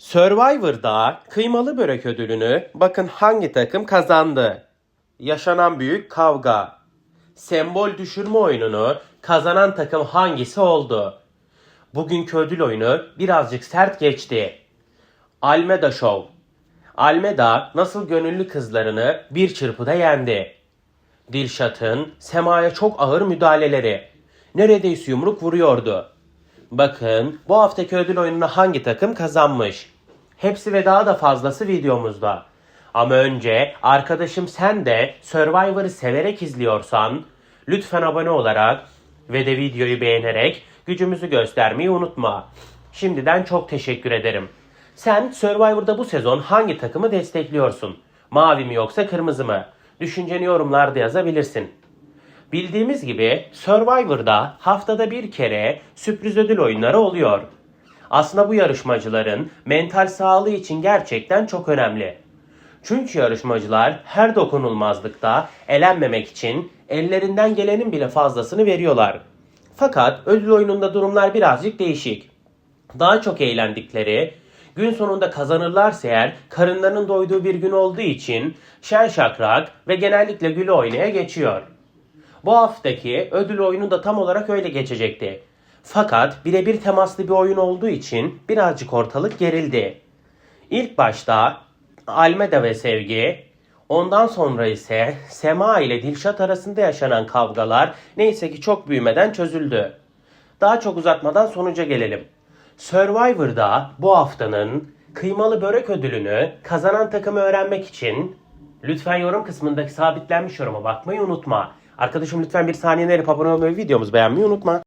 Survivor'da kıymalı börek ödülünü bakın hangi takım kazandı. Yaşanan büyük kavga. Sembol düşürme oyununu kazanan takım hangisi oldu? Bugünkü ödül oyunu birazcık sert geçti. Almeda Show. Almeda nasıl gönüllü kızlarını bir çırpıda yendi. Dilşat'ın Sema'ya çok ağır müdahaleleri. Neredeyse yumruk vuruyordu. Bakın bu haftaki ödül oyununu hangi takım kazanmış? Hepsi ve daha da fazlası videomuzda. Ama önce arkadaşım sen de Survivor'ı severek izliyorsan lütfen abone olarak ve de videoyu beğenerek gücümüzü göstermeyi unutma. Şimdiden çok teşekkür ederim. Sen Survivor'da bu sezon hangi takımı destekliyorsun? Mavi mi yoksa kırmızı mı? Düşünceni yorumlarda yazabilirsin. Bildiğimiz gibi Survivor'da haftada bir kere sürpriz ödül oyunları oluyor. Aslında bu yarışmacıların mental sağlığı için gerçekten çok önemli. Çünkü yarışmacılar her dokunulmazlıkta elenmemek için ellerinden gelenin bile fazlasını veriyorlar. Fakat ödül oyununda durumlar birazcık değişik. Daha çok eğlendikleri, gün sonunda kazanırlarsa eğer karınlarının doyduğu bir gün olduğu için şen şakrak ve genellikle güle oynaya geçiyor. Bu haftaki ödül oyunu da tam olarak öyle geçecekti. Fakat birebir temaslı bir oyun olduğu için birazcık ortalık gerildi. İlk başta Almeda ve Sevgi, ondan sonra ise Sema ile Dilşat arasında yaşanan kavgalar neyse ki çok büyümeden çözüldü. Daha çok uzatmadan sonuca gelelim. Survivor'da bu haftanın kıymalı börek ödülünü kazanan takımı öğrenmek için lütfen yorum kısmındaki sabitlenmiş yoruma bakmayı unutma. Arkadaşım lütfen bir saniye verip abone olmayı videomuzu beğenmeyi unutma.